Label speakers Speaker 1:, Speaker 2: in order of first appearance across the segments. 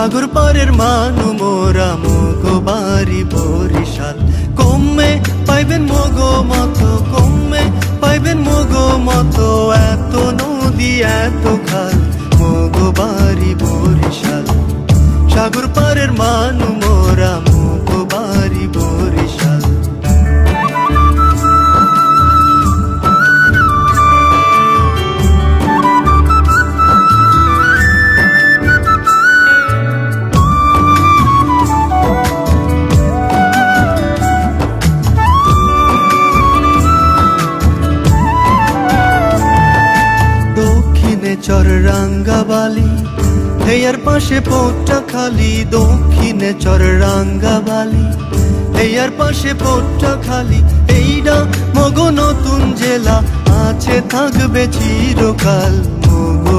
Speaker 1: সাগর পারের মানু, মোরা মগো বাড়ি বরিশাল। কমে পাইবেন মগো মতো, কমে পাইবেন মগো মতো, এত নদী, এত খাল, মগো বাড়ি চর রাঙ্গাবালি। হেয়ার পাশে পোটটা খালি, দক্ষিণে চর রাঙ্গাবালি। হেয়ার পাশে পোটটা খালি, এইডা মগো নতুন জেলা। আছে থাকবে চিরকাল মগো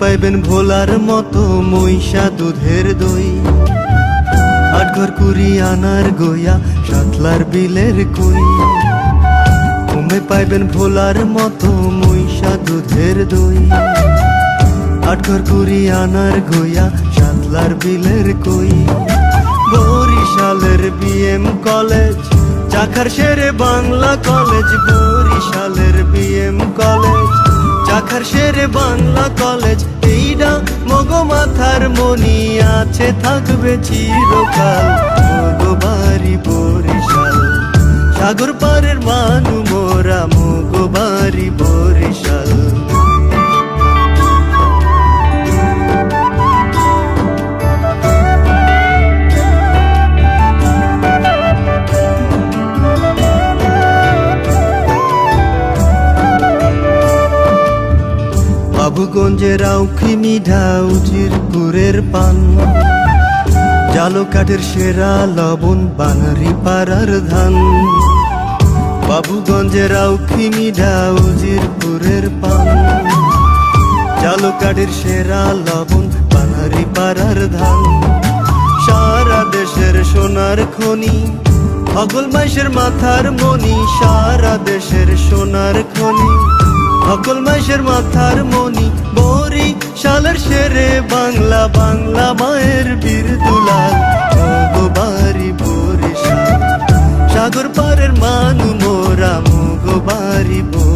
Speaker 1: পাইবেন ভোলার মতো মহিষা দুধের দই। আটঘর কুড়ি আনার গইয়া সাতলার বিলের কই। কমে পাইবেন ভোলার মতো মহিষা দুধের দই। আটঘর কুড়ি আনার গইয়া সাতলার বিলের কই। বরিশালের বিএম কলেজ, চাকার শেরে বাংলা কলেজ। বরিশালের বিএম কলেজ চাকার শেরে বাংলা কলেজ, এইডা মগ মাথার মনি আছে, থাকবে চিরকাল মগো বাড়ি বরিশাল। সাগর পারের মানু মোরা মগো বাড়ি বরিশাল। বাবুগঞ্জের আউখি মিঠা উজির পুরের পান। জালো কাঠের সেরা লবণ বানারি পাড়ার ধান। বাবুগঞ্জের আউখি মিঠা উজির পুরের পান। জালো কাঠের সেরা লবণ বানারি পাড়ার ধান। সারা দেশের সোনার খনি অগল মাইশের মাথার মনি সারা দেশের সোনার খনি। অকল মাসের মাথার মনি বরি শালের শেরে বাংলা বাংলা মায়ের বীর দুলাল। বাড়ি বরিশাল, সাগর পারের মানু মোরা মগবারি বরিশাল